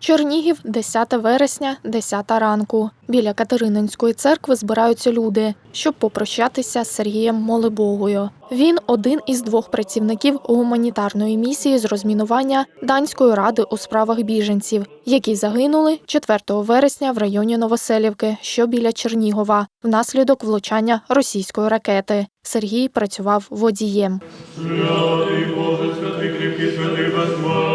Чернігів, 10 вересня, 10 ранку. Біля Катерининської церкви збираються люди, щоб попрощатися з Сергієм Молибогою. Він один із двох працівників гуманітарної місії з розмінування Данської ради у справах біженців, які загинули 4 вересня в районі Новоселівки, що біля Чернігова, внаслідок влучання російської ракети. Сергій працював водієм. Святий Боже, святий кріпкий, святий безсмертний,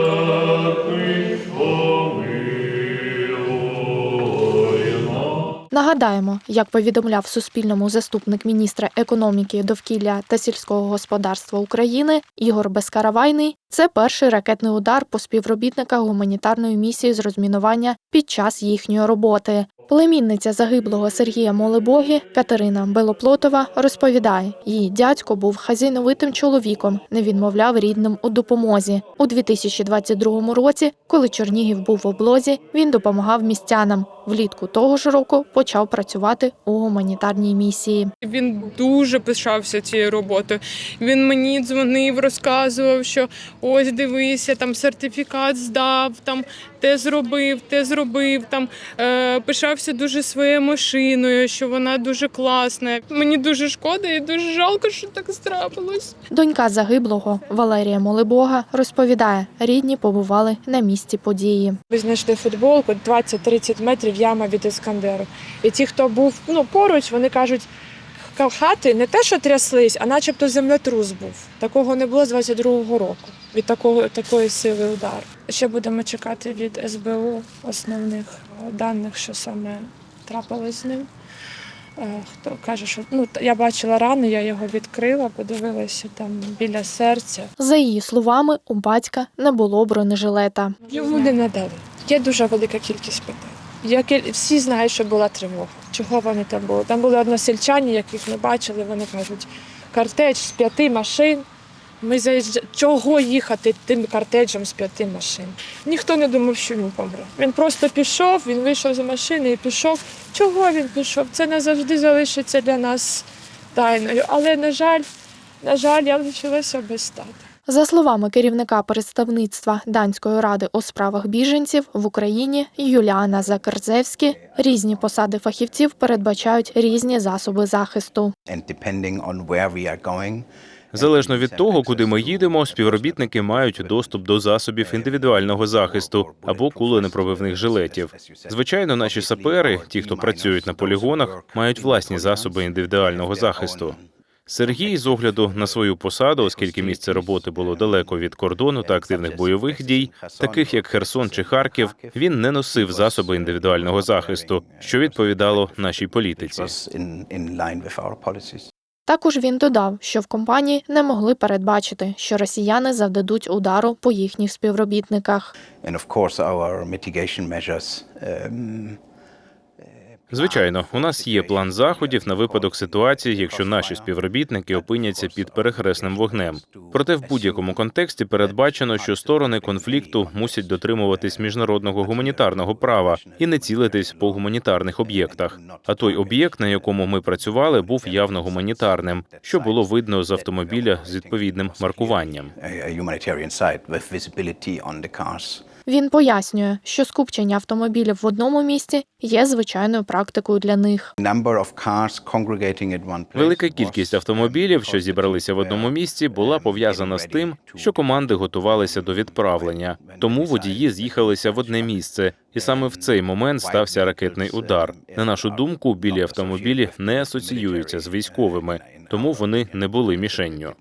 Нагадаємо, як повідомляв Суспільному заступник міністра економіки, довкілля та сільського господарства України Ігор Безкаравайний, це перший ракетний удар по співробітниках гуманітарної місії з розмінування під час їхньої роботи. Племінниця загиблого Сергія Молебоги Катерина Белоплотова розповідає, її дядько був хазяйновитим чоловіком, не відмовляв рідним у допомозі. У 2022 році, коли Чернігів був в облозі, він допомагав містянам. Влітку того ж року почав працювати у гуманітарній місії. Він дуже пишався цією роботою. Він мені дзвонив, розказував, що ось дивися, там сертифікат здав, там те зробив, те зробив. Там е, пишався дуже своєю машиною, що вона дуже класна. Мені дуже шкода і дуже жалко, що так трапилось. Донька загиблого Валерія Молебога розповідає, рідні побували на місці події. Ми знайшли футболку 20-30 метрів яма від Іскандеру. І ті, хто був ну, поруч, вони кажуть, «Ха- хати не те, що тряслись, а начебто землетрус був. Такого не було з 22-го року. Від такого такої сили удар. Ще будемо чекати від СБУ основних е, даних, що саме трапилось з ним. Е, Хто каже, що ну я бачила рани, я його відкрила, подивилася там біля серця. За її словами, у батька не було бронежилета. Йому не надали. Є дуже велика кількість питань. Як всі знають, що була тривога. Чого вони там були? Там були односельчані, яких ми бачили. Вони кажуть, картеч з п'яти машин. Ми заїжджа... Чого їхати тим картеджем з п'яти машин? Ніхто не думав, що він помре. Він просто пішов, він вийшов з машини і пішов. Чого він пішов? Це назавжди залишиться для нас тайною. Але, на жаль, на жаль, я лишилася без тата. За словами керівника представництва Данської ради у справах біженців в Україні Юліана Закерзевські, різні посади фахівців передбачають різні засоби захисту. Залежно від того, куди ми їдемо, співробітники мають доступ до засобів індивідуального захисту або куленепробивних жилетів. Звичайно, наші сапери, ті, хто працюють на полігонах, мають власні засоби індивідуального захисту. Сергій, з огляду на свою посаду, оскільки місце роботи було далеко від кордону та активних бойових дій, таких як Херсон чи Харків, він не носив засоби індивідуального захисту, що відповідало нашій політиці. Також він додав, що в компанії не могли передбачити, що росіяни завдадуть удару по їхніх співробітниках. And of course, our mitigation measures. Um, Звичайно, у нас є план заходів на випадок ситуації, якщо наші співробітники опиняться під перехресним вогнем. Проте в будь-якому контексті передбачено, що сторони конфлікту мусять дотримуватись міжнародного гуманітарного права і не цілитись по гуманітарних об'єктах. А той об'єкт, на якому ми працювали, був явно гуманітарним, що було видно з автомобіля з відповідним маркуванням. Він пояснює, що скупчення автомобілів в одному місці є звичайною практикою для них. Велика кількість автомобілів, що зібралися в одному місці, була пов'язана з тим, що команди готувалися до відправлення. Тому водії з'їхалися в одне місце, і саме в цей момент стався ракетний удар. На нашу думку, білі автомобілі не асоціюються з військовими, тому вони не були мішенню.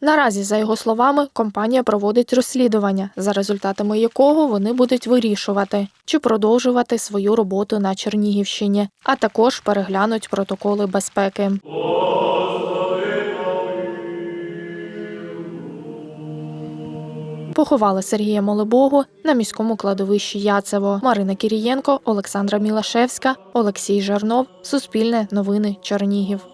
Наразі, за його словами, компанія проводить розслідування, за результатами якого вони будуть вирішувати, чи продовжувати свою роботу на Чернігівщині, а також переглянуть протоколи безпеки. Поховали Сергія Молебогу на міському кладовищі Яцево. Марина Кірієнко, Олександра Мілашевська, Олексій Жарнов. Суспільне новини Чернігів.